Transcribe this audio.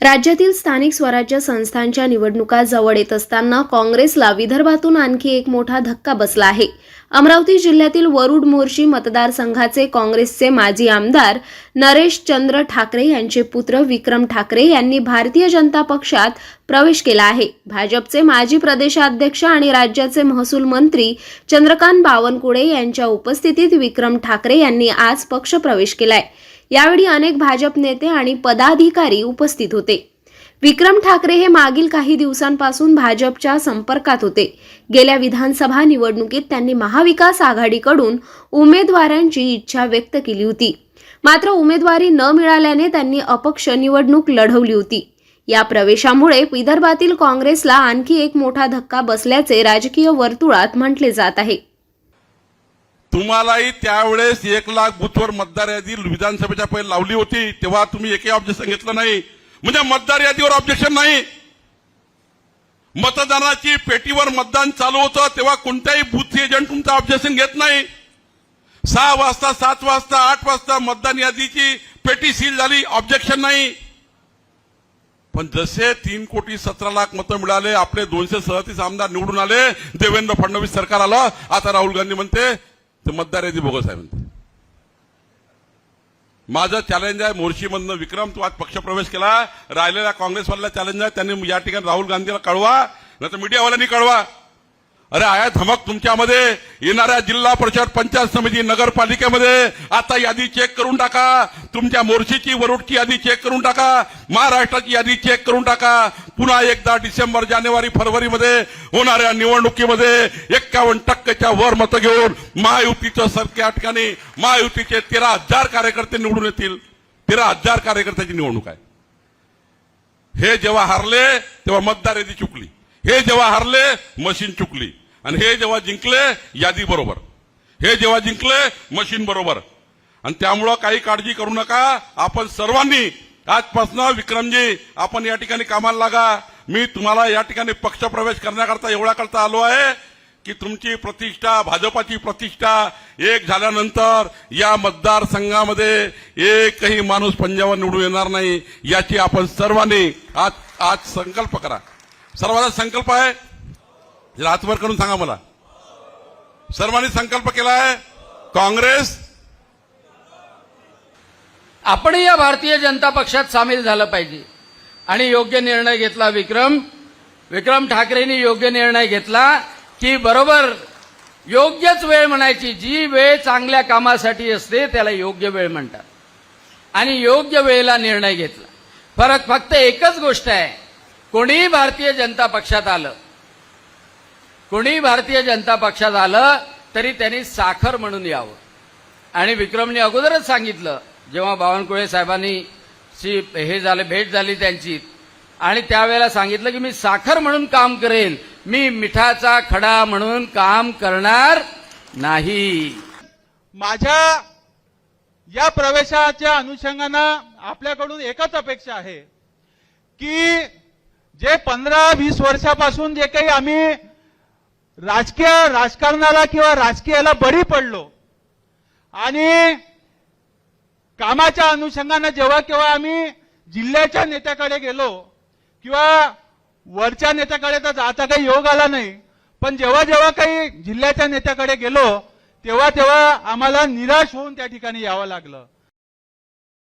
राज्यातील स्थानिक स्वराज्य संस्थांच्या निवडणुका जवळ येत असताना काँग्रेसला विदर्भातून आणखी एक मोठा धक्का बसला आहे. अमरावती जिल्ह्यातील वरुड मोर्शी मतदारसंघाचे काँग्रेसचे माजी आमदार नरेश चंद्र ठाकरे यांचे पुत्र विक्रम ठाकरे यांनी भारतीय जनता पक्षात प्रवेश केला आहे. भाजपचे माजी प्रदेशाध्यक्ष आणि राज्याचे महसूल मंत्री चंद्रकांत बावनकुळे यांच्या उपस्थितीत विक्रम ठाकरे यांनी आज पक्ष प्रवेश केलाय. यावेळी अनेक भाजप नेते आणि पदाधिकारी उपस्थित होते. विक्रम ठाकरे हे मागील काही दिवसांपासून भाजपच्या संपर्कात होते. गेल्या विधानसभा निवडणुकीत त्यांनी महाविकास आघाडीकडून उमेदवारांची इच्छा व्यक्त केली होती. मात्र उमेदवारी न मिळाल्याने त्यांनी अपक्ष निवडणूक लढवली होती. या प्रवेशामुळे विदर्भातील काँग्रेसला आणखी एक मोठा धक्का बसल्याचे राजकीय वर्तुळात म्हटले जात आहे. तुम्हालाही त्यावेळेस एक लाख बुथवर मतदार यादी विधानसभेच्या पहिले लावली होती तेव्हा तुम्ही एकही ऑब्जेक्शन घेतलं नाही. म्हणजे मतदार यादीवर ऑब्जेक्शन नाही. मतदानाची पेटीवर मतदान चालू होतं तेव्हा कोणत्याही बूथ एजंट तुमचं ऑब्जेक्शन घेत नाही. सहा वाजता सात वाजता आठ वाजता मतदान यादीची पेटी सील झाली ऑब्जेक्शन नाही. पण जसे तीन कोटी सतरा लाख मतं मिळाले आपले दोनशे सदतीस आमदार निवडून आले देवेंद्र फडणवीस सरकार आलं. आता राहुल गांधी म्हणते ते मतदार यादी बोगस आहे म्हणते माझं चॅलेंज आहे मोर्शीमधनं विक्रम तू आज पक्षप्रवेश केला राहिलेला काँग्रेसवाल्याला चॅलेंज आहे त्यांनी या ठिकाणी राहुल गांधीला कळवा नाही तर मीडियावाल्यांनी कळवा. अरे आया धमक तुमच्यामध्ये. येणाऱ्या जिल्हा परिषद पंचायत समिती नगरपालिकेमध्ये. आता यादी चेक करून टाका. तुमच्या मोर्शीची वरुडची यादी चेक करून टाका. महाराष्ट्राची यादी चेक करून टाका. पुन्हा एकदा डिसेंबर जानेवारी फरवरीमध्ये होणाऱ्या निवडणुकीमध्ये एक्कावन्न टक्क्याच्या वर मतं घेऊन महायुतीचं सरकार या ठिकाणी महायुतीचे तेरा हजार कार्यकर्ते निवडून येतील. तेरा हजार कार्यकर्त्याची निवडणूक आहे. हे जेव्हा हारले तेव्हा मतदार यादी चुकली. हे जेव्हा हारले मशीन चुकली. आणि हे जेव्हा जिंकले यादी बरोबर. हे जेव्हा जिंकले मशीन बरोबर. आणि त्यामुळं काही काळजी करू नका. आपण सर्वांनी आजपासून विक्रमजी आपण या ठिकाणी कामाला लागा. मी तुम्हाला या ठिकाणी पक्षप्रवेश करण्याकरता एवढा करता आलो आहे की तुमची प्रतिष्ठा भाजपाची प्रतिष्ठा एक झाल्यानंतर या मतदारसंघामध्ये एकही माणूस पंजाबवर निवडून येणार नाही याची आपण सर्वांनी आज आज संकल्प करा. सर्वांचा संकल्प आहे जरा आत्मर करून सांगा मला. सर्वांनी संकल्प केला आहे काँग्रेस. आपण या भारतीय जनता पक्षात सामील झालं पाहिजे. आणि योग्य निर्णय घेतला विक्रम. विक्रम ठाकरेंनी योग्य निर्णय घेतला की बरोबर योग्यच वेळ म्हणायची. जी वेळ चांगल्या कामासाठी असते त्याला योग्य वेळ म्हणतात. आणि योग्य वेळेला निर्णय घेतला. फरक फक्त एकच गोष्ट आहे. कोणीही भारतीय जनता पक्षात आलं कोणी भारतीय जनता पक्षात आलं तरी त्यांनी साखर म्हणून यावं. आणि विक्रमने अगोदरच सांगितलं जेव्हा बावनकुळे साहेबांनी ची हे झाले भेट झाली त्यांची आणि त्यावेळेला सांगितलं की मी साखर म्हणून काम करेन मी मिठाचा खडा म्हणून काम करणार नाही. माझ्या या प्रवेशाच्या अनुषंगानं आपल्याकडून एकच अपेक्षा आहे की जे पंधरा वीस वर्षापासून जे काही आम्ही राजकीय राजकारणाला किंवा राजकीयाला बळी पडलो. आणि कामाच्या अनुषंगानं जेव्हा केव्हा आम्ही जिल्ह्याच्या नेत्याकडे गेलो किंवा वरच्या नेत्याकडे तर जाता काही योग आला नाही पण जेव्हा जेव्हा काही जिल्ह्याच्या नेत्याकडे गेलो तेव्हा तेव्हा आम्हाला निराश होऊन त्या ठिकाणी यावं लागलं.